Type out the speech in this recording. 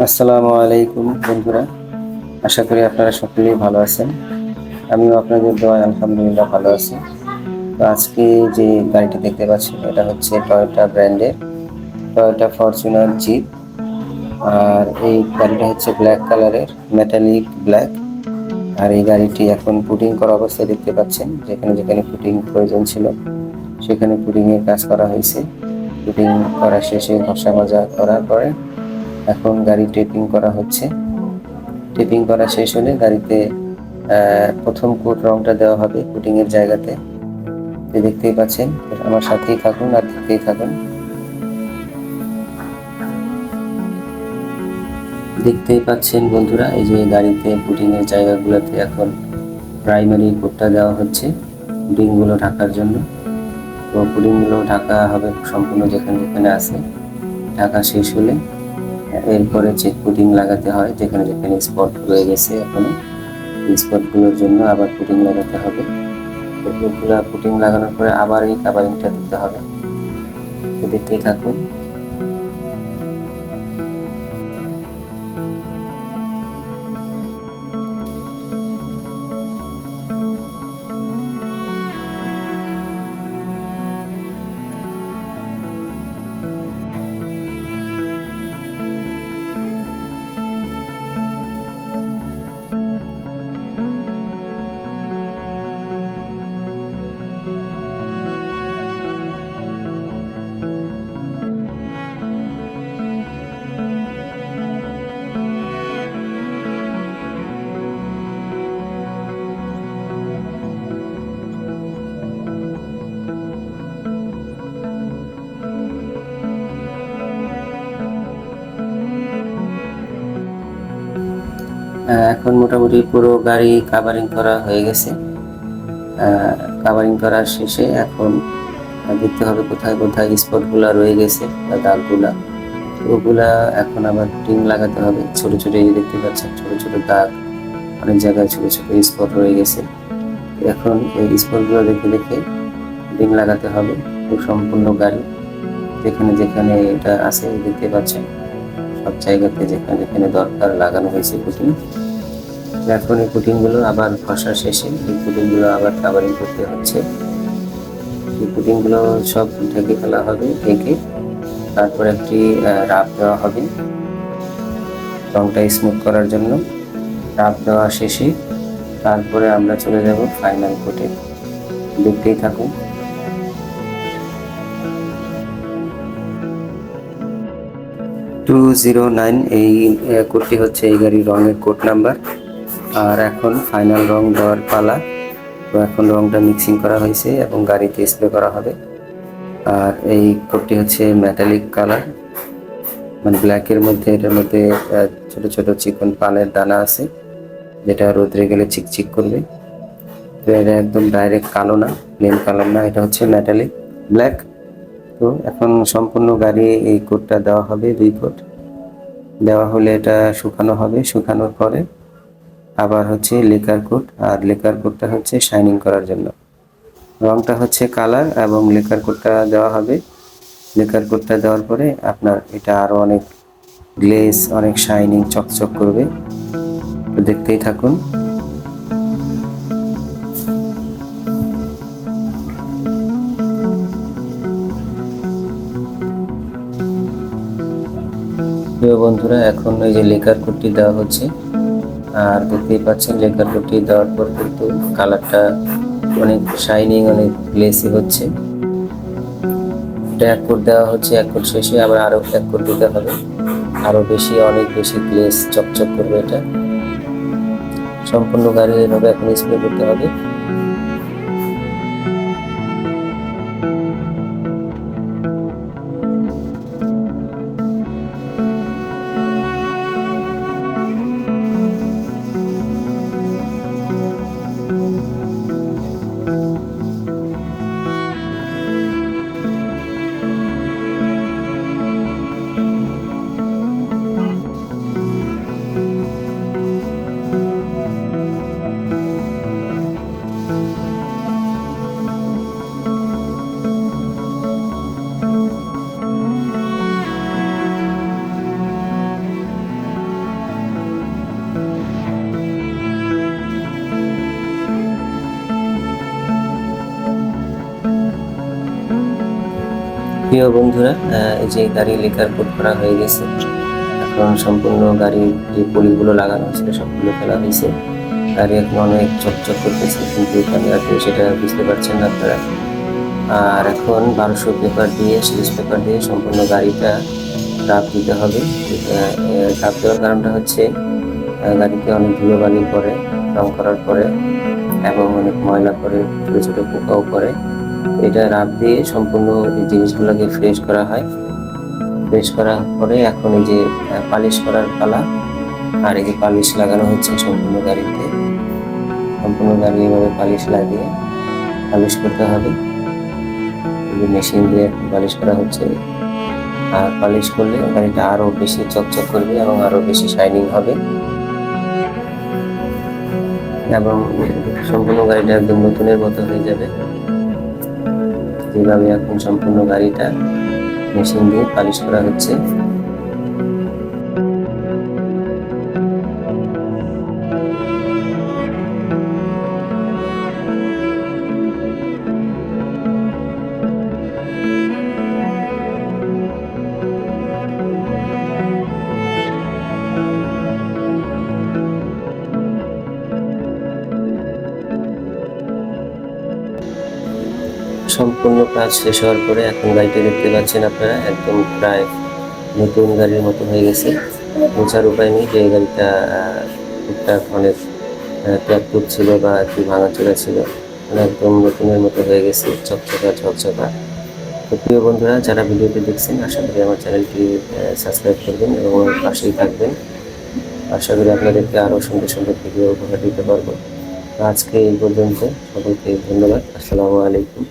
আসসালামু আলাইকুম, বন্ধুরা। আশা করি আপনারা সকলেই ভালো আছেন। আমিও আপনাদের দোয়ায় আলহামদুলিল্লাহ ভালো আছি। তো আজকে যে গাড়িটি দেখতে পাচ্ছেন, এটা হচ্ছে টয়োটা ব্র্যান্ডের টয়োটা ফরচুনার জিপ আর এই গাড়িটা হচ্ছে ব্ল্যাক কালারের মেটালিক ব্ল্যাক আর এই গাড়িটি এখন পুটিং করা অবস্থায় দেখতে পাচ্ছেন, যেখানে যেখানে পুটিং প্রয়োজন ছিল, সেখানে পুটিংয়ের কাজ করা হয়েছে। পুটিং করা শেষে ঘষা মাজা করার পরে এখন গাড়ি টেপিং করা হচ্ছে। টেপিং করা শেষ হলে গাড়িতে প্রথম কোট রংটা দেওয়া হবে কোটিং এর জায়গাতে। দেখতেই পাচ্ছেন, আমার সাথেই থাকুন আর দেখতেই থাকুন। দেখতেই পাচ্ছেন বন্ধুরা, এই যে গাড়িতে পুটিং এর জায়গাগুলোতে এখন প্রাইমারি কোটটা দেওয়া হচ্ছে পুটিংগুলো ঢাকার জন্য। তো পুটিংগুলো ঢাকা হবে সম্পূর্ণ যেখানে যেখানে আছে। ঢাকা শেষ হলে এরপরে চেক পুটিং লাগাতে হয়, যেখানে যেখানে স্পট রয়ে গেছে এখনও। স্পটগুলোর জন্য আবার পুটিং লাগাতে হবে। এগুলো পুটিং লাগানোর পরে আবার এই কাবারিংটা দিতে হবে। যদি থাকুন। এখন মোটামুটি পুরো গাড়ি কাভারিং করা হয়ে গেছে। কাভারিং করার শেষে এখন দেখতে হবে কোথায় কোথায় স্পটগুলো রয়ে গেছে বা দাগগুলা। ওগুলা এখন আবার টিং লাগাতে হবে। ছোট ছোট এই দেখতে পাচ্ছেন, ছোট ছোট দাগ। অনেক জায়গায় ছোট ছোট স্পট রয়ে গেছে। এখন এই স্পটগুলো দেখে দেখে টিং লাগাতে হবে খুব সম্পূর্ণ গাড়ি। যেখানে যেখানে এটা আছে, দেখতে পাচ্ছেন, সব জায়গাতে যেখানে যেখানে দরকার লাগানো হয়েছে পুটিং এখন এই পুটিংগুলো আবার ঘষা শেষে, এই পুটিংগুলো আবার কাভারিং করতে হচ্ছে। এই পুটিংগুলো সব ঢেকে ফেলা হবে, ঢেকে তারপর একটি রাব দেওয়া হবে। রংটা স্মুথ করার জন্য রাব দেওয়া শেষে তারপরে আমরা চলে যাব ফাইনাল কোটে দেখতেই থাকুন। টু জিরো নাইন এই কোডটি হচ্ছে এই গাড়ির রঙের কোড নাম্বার আর এখন ফাইনাল রং দেওয়ার পালা। তো এখন রংটা মিক্সিং করা হয়েছে এবং গাড়িতে স্প্রে করা হবে। আর এই কোডটি হচ্ছে মেটালিক কালার মানে ব্ল্যাকের মধ্যে এটার মধ্যে ছোট ছোট চিকন পানের দানা আছে, যেটা রোদ্রে গেলে চিকচিক করবে। তো এটা একদম ডাইরেক্ট কালো না প্লেন কালার না, এটা হচ্ছে মেটালিক ব্ল্যাক তো এখন সম্পূর্ণ গাড়ি এই কোটটা দেওয়া হবে, দুই কোট। দেওয়া হলে এটা শুকানো হবে, শুকানোর পরে আবার হচ্ছে লেকার কোট আর লেকার কোটটা হচ্ছে শাইনিং করার জন্য। রংটা হচ্ছে কালার এবং লেকার কোটটা দেওয়া হবে। লেকার কোটটা দেওয়ার পরে আপনার এটা আরও অনেক গ্লেজ অনেক শাইনিং চকচক করবে। তো দেখতেই থাকুন। প্রিয় বন্ধুরা, এখন ওই যে লেকার কোটটি দেওয়া হচ্ছে আর দেখতেই পাচ্ছেন লেকার কোটটি দেওয়ার পর কিন্তু কালারটা অনেক শাইনিং অনেক গ্লেসি হচ্ছে। এটা এক কোট দেওয়া হচ্ছে, এক কোট শেষে আবার আরও এক কোট দিতে হবে। আরও বেশি, অনেক বেশি গ্লেস চকচক করবে এটা। সম্পূর্ণ গাড়ি এভাবে এখন স্প্রে করতে হবে। প্রিয় বন্ধুরা যে গাড়ি লেকার কোট করা হয়ে গেছে, এখন সম্পূর্ণ গাড়ির যে পলিগুলো লাগানো সেটা সবগুলো ফেলা হয়েছে। গাড়ি এখন অনেক চকচক করতেছে, কিন্তু ক্যামেরাতে সেটা বুঝতে পারছেন না আপনারা। আর এখন বারোশো পেপার দিয়ে সিরিজ পেপার দিয়ে সম্পূর্ণ গাড়িটা ডাব দিতে হবে। ডাব দেওয়ার কারণটা হচ্ছে গাড়িতে অনেক ধুলোবালি পরে রং করার পরে, এবং অনেক ময়লা পড়ে, ছোটো ছোটো পোকাও পড়ে। এটা রাব দিয়ে সম্পূর্ণ জিনিসগুলোকে ফ্রেশ করা হয়। ফ্রেশ করার পরে এখন এই যে পালিশ করার পালা, আর এই যে পালিশ লাগানো হচ্ছে সম্পূর্ণ গাড়িতে। সম্পূর্ণ গাড়ি এভাবে পালিশ লাগিয়ে পালিশ করতে হবে। মেশিন দিয়ে পালিশ করা হচ্ছে। আর পালিশ করলে গাড়িটা আরও বেশি চকচক করবে এবং আরও বেশি শাইনিং হবে। এবং সম্পূর্ণ গাড়িটা একদম নতুনের মতো হয়ে যাবে। যেভাবে এখন সম্পূর্ণ গাড়িটা মেশিন দিয়ে পালিশ করা হচ্ছে। সম্পূর্ণ কাজ শেষ হওয়ার পরে এখন গাড়িটা দেখতে পাচ্ছেন আপনারা, একদম প্রায় নতুন গাড়ির মতো হয়ে গেছে। বোঝার উপায় নেই যে এই গাড়িটা টুকটাক অনেক ট্যাপ ছিল বা একটু ভাঙাচোরা ছিল। একদম নতুনের মতো হয়ে গেছে, চকচকা, ঝকঝকা। তো প্রিয় বন্ধুরা, যারা ভিডিওটি দেখছেন, আশা করি আমার চ্যানেলটি সাবস্ক্রাইব করবেন এবং পাশেই থাকবেন। আশা করি আপনাদেরকে আরও সুন্দর সুন্দর ভিডিও উপহার দিতে পারব। আজকে এই পর্যন্ত, সকলকে ধন্যবাদ। আসসালামু আলাইকুম।